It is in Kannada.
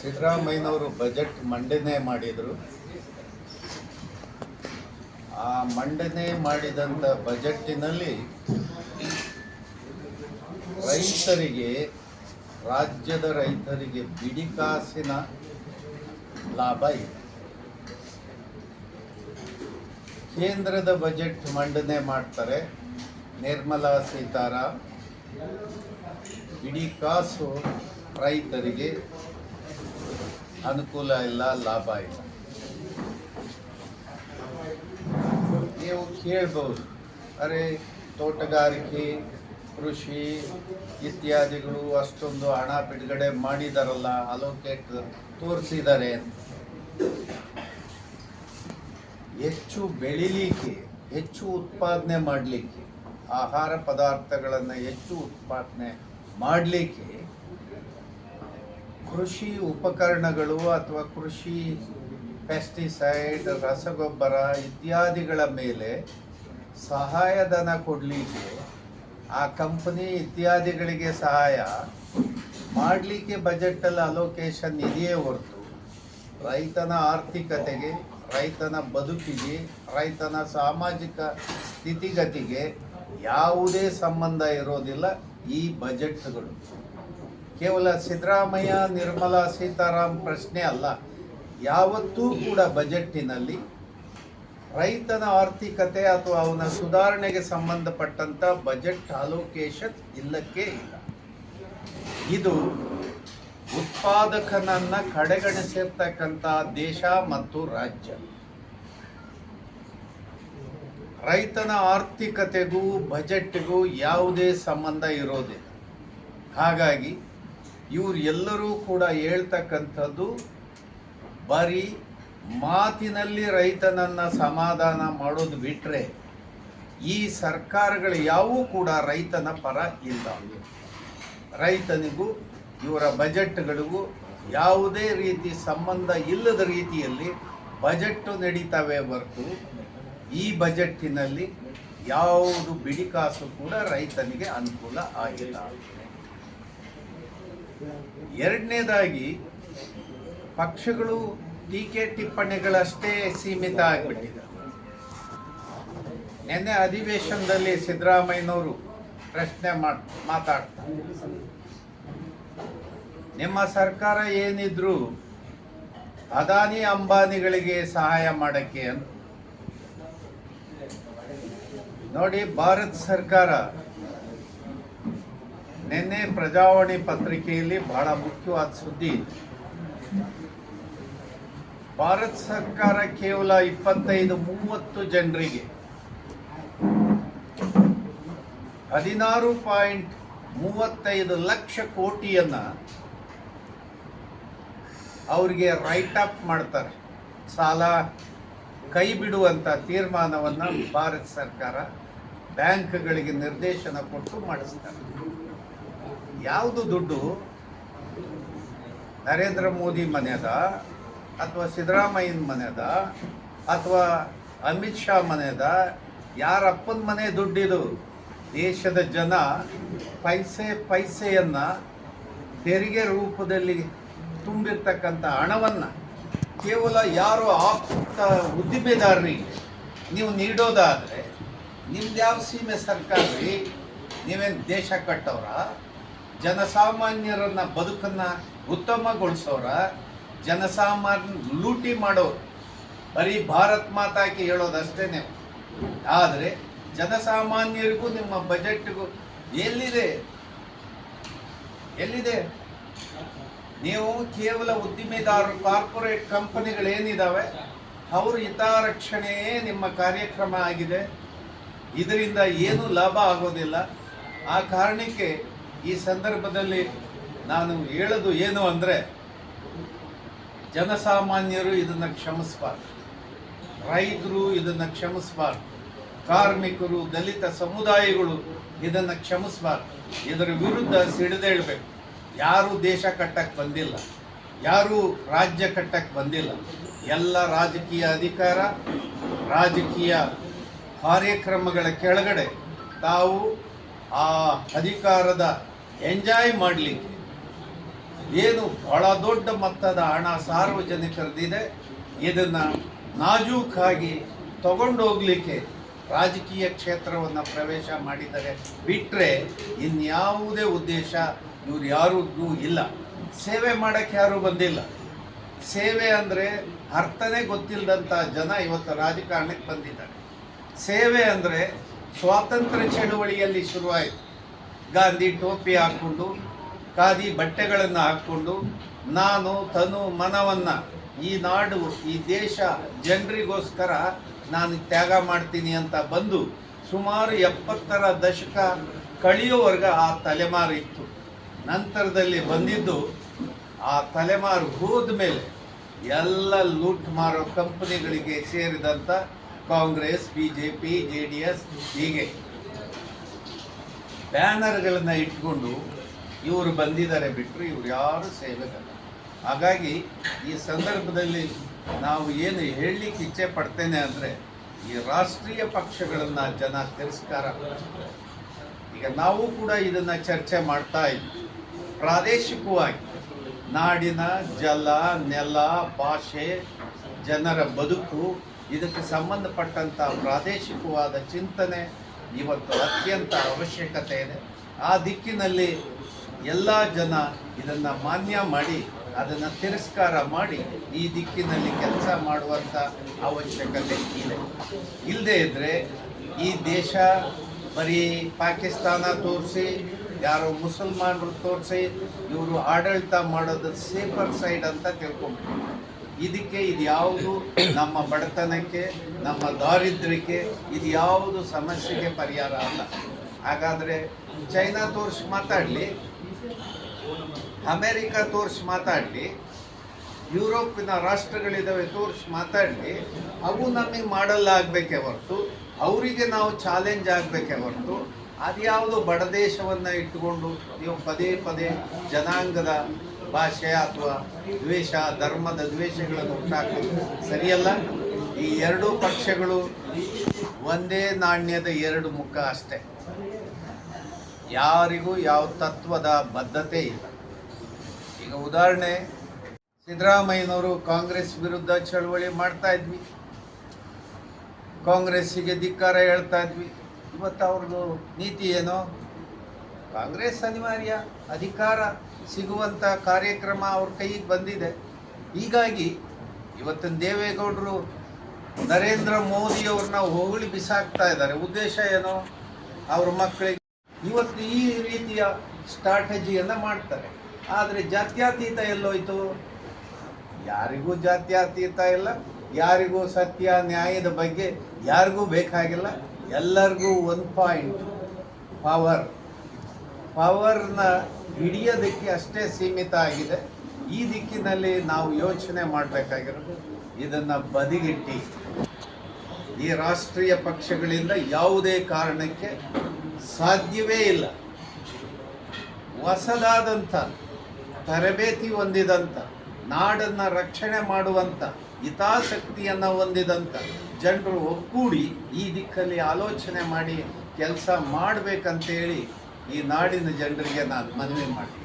ಸಿದ್ದರಾಮಯ್ಯನವರು ಬಜೆಟ್ ಮಂಡನೆ ಮಾಡಿದರು. ಆ ಮಂಡನೆ ಮಾಡಿದಂಥ ಬಜೆಟ್ಟಿನಲ್ಲಿ ರೈತರಿಗೆ, ರಾಜ್ಯದ ರೈತರಿಗೆ ಬಿಡಿಕಾಸಿನ ಲಾಭ ಇದೆ. ಕೇಂದ್ರದ ಬಜೆಟ್ ಮಂಡನೆ ಮಾಡ್ತಾರೆ ನಿರ್ಮಲಾ ಸೀತಾರಾಮ್. ಬಿಡಿಕಾಸು ಕಾಸು ರೈತರಿಗೆ ಅನುಕೂಲ ಇಲ್ಲ, ಲಾಭ ಇಲ್ಲ. ನೀವು ಕೇಳ್ಬೋದು. ಅರೆ, ತೋಟಗಾರಿಕೆ, ಕೃಷಿ ಇತ್ಯಾದಿಗಳು ಅಷ್ಟೊಂದು ಹಣ ಬಿಡುಗಡೆ ಮಾಡಿದಾರಲ್ಲ ಅಲೋಕೇಟ್ ತೋರಿಸಿದ್ದಾರೆ ಹೆಚ್ಚು ಬೆಳಿಲಿಕ್ಕೆ, ಹೆಚ್ಚು ಉತ್ಪಾದನೆ ಮಾಡಲಿಕ್ಕೆ, ಆಹಾರ ಪದಾರ್ಥಗಳನ್ನು ಹೆಚ್ಚು ಉತ್ಪಾದನೆ ಮಾಡಲಿಕ್ಕೆ ಕೃಷಿ ಉಪಕರಣಗಳು ಅಥವಾ ಕೃಷಿ ಪೆಸ್ಟಿಸೈಡ್ ರಸಗೊಬ್ಬರ ಇತ್ಯಾದಿಗಳ ಮೇಲೆ ಸಹಾಯಧನ ಕೊಡಲಿಕ್ಕೆ ಆ ಕಂಪನಿ ಇತ್ಯಾದಿಗಳಿಗೆ ಸಹಾಯ ಮಾಡಲಿಕ್ಕೆ ಬಜೆಟಲ್ಲಿ ಅಲೋಕೇಶನ್ ಇದೆಯೇ ಹೊರತು ರೈತನ ಆರ್ಥಿಕತೆಗೆ, ರೈತನ ಬದುಕಿಗೆ, ರೈತನ ಸಾಮಾಜಿಕ ಸ್ಥಿತಿಗತಿಗೆ ಯಾವುದೇ ಸಂಬಂಧ ಇರೋದಿಲ್ಲ ಈ ಬಜೆಟ್ಗಳು ಕೇವಲ ಸಿದ್ದರಾಮಯ್ಯ, ನಿರ್ಮಲಾ ಸೀತಾರಾಮ್ ಪ್ರಶ್ನೆ ಅಲ್ಲ. ಯಾವತ್ತೂ ಕೂಡ ಬಜೆಟ್ಟಿನಲ್ಲಿ ರೈತನ ಆರ್ಥಿಕತೆ ಅಥವಾ ಅವನ ಸುಧಾರಣೆಗೆ ಸಂಬಂಧಪಟ್ಟಂತ ಬಜೆಟ್ ಅಲೋಕೇಶನ್ ಇಲ್ಲಕ್ಕೆ ಇಲ್ಲ. ಇದು ಉತ್ಪಾದಕನನ್ನ ಕಡೆಗಣಿಸಿರ್ತಕ್ಕಂಥ ದೇಶ ಮತ್ತು ರಾಜ್ಯ. ರೈತನ ಆರ್ಥಿಕತೆಗೂ ಬಜೆಟ್ಗೂ ಯಾವುದೇ ಸಂಬಂಧ ಇರೋದಿಲ್ಲ. ಹಾಗಾಗಿ ಇವರು ಎಲ್ಲರೂ ಕೂಡ ಹೇಳ್ತಕ್ಕಂಥದ್ದು, ಬರೀ ಮಾತಿನಲ್ಲಿ ರೈತನನ್ನ ಸಮಾಧಾನ ಮಾಡೋದು ಬಿಟ್ರೆ ಈ ಸರ್ಕಾರಗಳು ಯಾವೂ ಕೂಡ ರೈತನ ಪರ ಇಲ್ಲ. ರೈತನಿಗೂ, ಇವರ ಬಜೆಟ್ಗಳಿಗೂ ಯಾವುದೇ ರೀತಿ ಸಂಬಂಧ ಇಲ್ಲದ ರೀತಿಯಲ್ಲಿ ಬಜೆಟ್ ನಡೀತವೆ ಹೊರತು ಈ ಬಜೆಟ್ಟಿನಲ್ಲಿ ಯಾವುದು ಬಿಡಿಕಾಸು ಕೂಡ ರೈತನಿಗೆ ಅನುಕೂಲ ಆಗಿಲ್ಲ. ಎರಡನೇದಾಗಿ ಪಕ್ಷಗಳು ಟೀಕೆ ಟಿಪ್ಪಣಿಗಳಷ್ಟೇ ಸೀಮಿತ ಆಗಿಬಿಟ್ಟಿದೆ ನಿನ್ನೆ ಅಧಿವೇಶನದಲ್ಲಿ ಸಿದ್ದರಾಮಯ್ಯನವರು ಪ್ರಶ್ನೆ ಮಾಡಿ, ಮಾತಾಡ್ತಾರೆ. ನಿಮ್ಮ ಸರ್ಕಾರ ಏನಿದ್ರು ಅದಾನಿ ಅಂಬಾನಿಗಳಿಗೆ ಸಹಾಯ ಮಾಡಕ್ಕೆ ಅಂತ. ನೋಡಿ, ಭಾರತ ಸರ್ಕಾರ ನಿನ್ನೆ ಪ್ರಜಾವಾಣಿ ಪತ್ರಿಕೆಯಲ್ಲಿ ಬಹಳ ಮುಖ್ಯವಾದ ಸುದ್ದಿ ಭಾರತ ಸರ್ಕಾರ ಕೇವಲ ಇಪ್ಪತ್ತೈದು, ಮೂವತ್ತು ಜನರಿಗೆ ಹದಿನಾರು ಪಾಯಿಂಟ್ ಮೂವತ್ತೈದು ಲಕ್ಷ ಕೋಟಿಯನ್ನ ಅವರಿಗೆ ರೈಟ್ ಅಪ್ ಮಾಡ್ತಾರೆ. ಸಾಲ ಕೈ ಬಿಡುವಂತ ತೀರ್ಮಾನವನ್ನ ಭಾರತ ಸರ್ಕಾರ ಬ್ಯಾಂಕ್ಗಳಿಗೆ ನಿರ್ದೇಶನ ಕೊಟ್ಟು ಮಾಡಿಸ್ತಾರೆ. ಯಾವುದು ದುಡ್ಡು ನರೇಂದ್ರ ಮೋದಿ ಮನೆಯದ ಅಥವಾ ಸಿದ್ದರಾಮಯ್ಯನ ಮನೆಯದ ಅಥವಾ ಅಮಿತ್ ಶಾ ಮನೆಯದ? ಯಾರ ಅಪ್ಪನ ಮನೆ ದುಡ್ಡಿದು? ದೇಶದ ಜನ ಪೈಸೆ ಪೈಸೆಯನ್ನು ತೆರಿಗೆ ರೂಪದಲ್ಲಿ ತುಂಬಿರ್ತಕ್ಕಂಥ ಹಣವನ್ನು ಕೇವಲ ಯಾರು ಆಪ್ತ ಉದ್ದಿಮೆದಾರರಿಗೆ ನೀವು ನೀಡೋದಾದರೆ ನಿಮ್ದು ಯಾವ ಸೀಮೆ ಸರ್ಕಾರ ರೀ ನೀವೇನು ದೇಶ ಕಟ್ಟವ್ರ? ಜನಸಾಮಾನ್ಯರನ್ನ ಬದುಕನ್ನ ಉತ್ತಮಗೊಳಿಸೋರ ಜನಸಾಮಾನ್ಯ ಲೂಟಿ ಮಾಡೋರು. ಬರೀ ಭಾರತ್ ಮಾತಾಕಿ ನೀವು. ಆದರೆ ಜನಸಾಮಾನ್ಯರಿಗೂ ನಿಮ್ಮ ಬಜೆಟ್ಗೂ ಎಲ್ಲಿದೆ? ಎಲ್ಲಿದೆ? ನೀವು ಕೇವಲ ಉದ್ದಿಮೆದಾರರು, ಕಾರ್ಪೊರೇಟ್ ಕಂಪನಿಗಳೇನಿದ್ದಾವೆ ಅವ್ರ ಹಿತಾರಕ್ಷಣೆಯೇ ನಿಮ್ಮ ಕಾರ್ಯಕ್ರಮ ಆಗಿದೆ. ಇದರಿಂದ ಏನು ಲಾಭ ಆಗೋದಿಲ್ಲ. ಆ ಕಾರಣಕ್ಕೆ ಈ ಸಂದರ್ಭದಲ್ಲಿ ನಾನು ಹೇಳೋದು ಏನು ಅಂದರೆ, ಜನಸಾಮಾನ್ಯರು ಇದನ್ನು ಕ್ಷಮಿಸಬಾರ್ದು. ರೈತರು ಇದನ್ನು ಕ್ಷಮಿಸಬಾರ್ದು. ಕಾರ್ಮಿಕರು, ದಲಿತ ಸಮುದಾಯಗಳು ಇದನ್ನು ಕ್ಷಮಿಸಬಾರ್ದು. ಇದರ ವಿರುದ್ಧ ಸಿಡಿದೇಳಬೇಕು ಯಾರು ದೇಶ ಕಟ್ಟಕ್ಕೆ ಬಂದಿಲ್ಲ. ಯಾರು ರಾಜ್ಯ ಕಟ್ಟಕ್ಕೆ ಬಂದಿಲ್ಲ. ಎಲ್ಲ ರಾಜಕೀಯ ಅಧಿಕಾರ, ರಾಜಕೀಯ ಕಾರ್ಯಕ್ರಮಗಳ ಕೆಳಗಡೆ ತಾವು ಆ ಅಧಿಕಾರದ ಎಂಜಾಯ್ ಮಾಡಲಿಕ್ಕೆ. ಏನು ಬಹಳ ದೊಡ್ಡ ಮೊತ್ತದ ಹಣ ಸಾರ್ವಜನಿಕರದಿದೆ. ಇದನ್ನು ನಾಜೂಕಾಗಿ ತಗೊಂಡೋಗ್ಲಿಕ್ಕೆ ರಾಜಕೀಯ ಕ್ಷೇತ್ರವನ್ನು ಪ್ರವೇಶ ಮಾಡಿದರೆ ಬಿಟ್ಟರೆ ಇನ್ಯಾವುದೇ ಉದ್ದೇಶ ಇವ್ರು ಯಾರಿಗೂ ಇಲ್ಲ. ಸೇವೆ ಮಾಡೋಕ್ಕೆ ಯಾರೂ ಬಂದಿಲ್ಲ. ಸೇವೆ ಅಂದರೆ ಅರ್ಥನೇ ಗೊತ್ತಿಲ್ಲದಂಥ ಜನ ಇವತ್ತು ರಾಜಕಾರಣಕ್ಕೆ ಬಂದಿದ್ದಾರೆ. ಸೇವೆ ಅಂದರೆ ಸ್ವಾತಂತ್ರ್ಯ ಚಳುವಳಿಯಲ್ಲಿ ಶುರುವಾಯಿತು. ಗಾಂಧಿ ಟೋಪಿ ಹಾಕ್ಕೊಂಡು, ಖಾದಿ ಬಟ್ಟೆಗಳನ್ನು ಹಾಕ್ಕೊಂಡು, ನಾನು, ತನು, ಮನವನ್ನು ಈ ನಾಡು, ಈ ದೇಶ ಜನರಿಗೋಸ್ಕರ ನಾನು ತ್ಯಾಗ ಮಾಡ್ತೀನಿ ಅಂತ ಬಂದು ಸುಮಾರು ಎಪ್ಪತ್ತರ ದಶಕ ಕಳೆಯುವವರೆಗ ಆ ತಲೆಮಾರು ಇತ್ತು. ನಂತರದಲ್ಲಿ ಬಂದಿದ್ದು ಆ ತಲೆಮಾರು ಹೋದ ಮೇಲೆ ಎಲ್ಲ ಲೂಟ್ ಮಾರೋ ಕಂಪನಿಗಳಿಗೆ ಸೇರಿದಂಥ Congress B J P J D S, ಹೀಗೆ. ಬ್ಯಾನರ್ಗಳನ್ನು ಇಟ್ಕೊಂಡು ಇವರು ಬಂದಿದ್ದಾರೆ ಬಿಟ್ಟರು ಇವರು ಯಾರು ಸೇವೆಗಲ್ಲ ಹಾಗಾಗಿ ಈ ಸಂದರ್ಭದಲ್ಲಿ ನಾವು ಏನು ಹೇಳಲಿಕ್ಕೆ ಇಚ್ಛೆ ಪಡ್ತೇನೆ ಅಂದರೆ ಈ ರಾಷ್ಟ್ರೀಯ ಪಕ್ಷಗಳನ್ನು ಜನ ತಿರಸ್ಕಾರ ಈಗ ನಾವು ಕೂಡ ಇದನ್ನು ಚರ್ಚೆ ಮಾಡ್ತಾ ಇದ್ವಿ. ಪ್ರಾದೇಶಿಕವಾಗಿ ನಾಡಿನ ಜಲ, ನೆಲ, ಭಾಷೆ, ಜನರ ಬದುಕು, ಇದಕ್ಕೆ ಸಂಬಂಧಪಟ್ಟಂಥ ಪ್ರಾದೇಶಿಕವಾದ ಚಿಂತನೆ ಇವತ್ತು ಅತ್ಯಂತ ಅವಶ್ಯಕತೆ ಇದೆ. ಆ ದಿಕ್ಕಿನಲ್ಲಿ ಎಲ್ಲ ಜನ ಇದನ್ನು ಮಾನ್ಯ ಮಾಡಿ, ಅದನ್ನು ತಿರಸ್ಕಾರ ಮಾಡಿ ಈ ದಿಕ್ಕಿನಲ್ಲಿ ಕೆಲಸ ಮಾಡುವಂಥ ಅವಶ್ಯಕತೆ ಇದೆ. ಇಲ್ಲದೇ ಇದ್ದರೆ ಈ ದೇಶ ಬರೀ ಪಾಕಿಸ್ತಾನ ತೋರಿಸಿ, ಯಾರೋ ಮುಸಲ್ಮಾನರು ತೋರಿಸಿ, ಇವರು ಆಡಳಿತ ಮಾಡೋದು ಸೇಫರ್ ಸೈಡ್ ಅಂತ ತಿಳ್ಕೊಂಬಿಟ್ಟಿದ್ದಾರೆ ಇದಕ್ಕೆ ಇದು ಯಾವುದು? ನಮ್ಮ ಬಡತನಕ್ಕೆ, ನಮ್ಮ ದಾರಿದ್ರ್ಯಕ್ಕೆ ಇದು ಯಾವುದು ಸಮಸ್ಯೆಗೆ ಪರಿಹಾರ ಅಲ್ಲ. ಹಾಗಾದರೆ ಚೈನಾ ತೋರಿಸಿ ಮಾತಾಡಲಿ, ಅಮೇರಿಕ ತೋರಿಸಿ ಮಾತಾಡಲಿ, ಯುರೋಪಿನ ರಾಷ್ಟ್ರಗಳಿದ್ದಾವೆ ತೋರಿಸಿ ಮಾತಾಡಲಿ, ಅವು ನಮಗೆ ಮಾಡಲ್ಲ ಆಗಬೇಕೇ ಹೊರತು, ಅವರಿಗೆ ನಾವು ಚಾಲೆಂಜ್ ಆಗಬೇಕೇ ಹೊರತು, ಅದ್ಯಾವುದು ಬಡ ದೇಶವನ್ನು ಇಟ್ಟುಕೊಂಡು ನೀವು ಪದೇ ಪದೇ ಜನಾಂಗದ ಭಾಷೆ ಅಥವಾ ದ್ವೇಷ, ಧರ್ಮದ ದ್ವೇಷಗಳನ್ನು ಹುಟ್ಟಾಕೋದು ಸರಿಯಲ್ಲ? ಈ ಎರಡೂ ಪಕ್ಷಗಳು ಒಂದೇ ನಾಣ್ಯದ ಎರಡು ಮುಖ ಅಷ್ಟೇ. ಯಾರಿಗೂ ಯಾವ ತತ್ವದ ಬದ್ಧತೆ ಇಲ್ಲ. ಈಗ ಉದಾಹರಣೆ, ಸಿದ್ದರಾಮಯ್ಯನವರು ಕಾಂಗ್ರೆಸ್ ವಿರುದ್ಧ ಚಳವಳಿ ಮಾಡ್ತಾ ಇದ್ವಿ. ಕಾಂಗ್ರೆಸ್ಸಿಗೆ ಧಿಕ್ಕಾರ ಹೇಳ್ತಾ ಇದ್ವಿ. ಇವತ್ತು ಅವ್ರದ್ದು ನೀತಿ ಏನು? ಕಾಂಗ್ರೆಸ್ ಅನಿವಾರ್ಯ, ಅಧಿಕಾರ ಸಿಗುವಂಥ ಕಾರ್ಯಕ್ರಮ ಅವ್ರ ಕೈಗೆ ಬಂದಿದೆ. ಹೀಗಾಗಿ ಇವತ್ತಿನ ದೇವೇಗೌಡರು ನರೇಂದ್ರ ಮೋದಿಯವ್ರನ್ನ ಹೊಗಳಿ ಬಿಸಾಕ್ತಾ ಇದ್ದಾರೆ. ಉದ್ದೇಶ ಏನು? ಅವ್ರ ಮಕ್ಕಳಿಗೆ ಇವತ್ತು ಈ ರೀತಿಯ ಸ್ಟ್ರಾಟಜಿಯನ್ನು ಮಾಡ್ತಾರೆ. ಆದರೆ ಜಾತ್ಯತೀತ ಎಲ್ಲೋಯ್ತು? ಯಾರಿಗೂ ಜಾತ್ಯತೀತ ಇಲ್ಲ, ಯಾರಿಗೂ ಸತ್ಯ ನ್ಯಾಯದ ಬಗ್ಗೆ ಯಾರಿಗೂ ಬೇಕಾಗಿಲ್ಲ. ಎಲ್ಲರಿಗೂ ಒಂದು ಪಾಯಿಂಟ್ ಪವರ್ ಪವರ್ನ ಹಿಡಿಯೋದಕ್ಕೆ ಅಷ್ಟೇ ಸೀಮಿತ ಆಗಿದೆ. ಈ ದಿಕ್ಕಿನಲ್ಲಿ ನಾವು ಯೋಚನೆ ಮಾಡಬೇಕಾಗಿರೋದು ಇದನ್ನು ಬದಿಗಿಟ್ಟಿ. ಈ ರಾಷ್ಟ್ರೀಯ ಪಕ್ಷಗಳಿಂದ ಯಾವುದೇ ಕಾರಣಕ್ಕೆ ಸಾಧ್ಯವೇ ಇಲ್ಲ. ಹೊಸದಾದಂಥ, ತರಬೇತಿ ಹೊಂದಿದಂಥ, ನಾಡನ್ನು ರಕ್ಷಣೆ ಮಾಡುವಂಥ, ಹಿತಾಸಕ್ತಿಯನ್ನು ಹೊಂದಿದಂಥ ಜನರು ಒಗ್ಗೂಡಿ ಈ ದಿಕ್ಕಲ್ಲಿ ಆಲೋಚನೆ ಮಾಡಿ ಕೆಲಸ ಮಾಡಬೇಕಂತೇಳಿ ಈ ನಾಡಿನ ಜನರಿಗೆ ನಾನು ಮನವಿ ಮಾಡಿ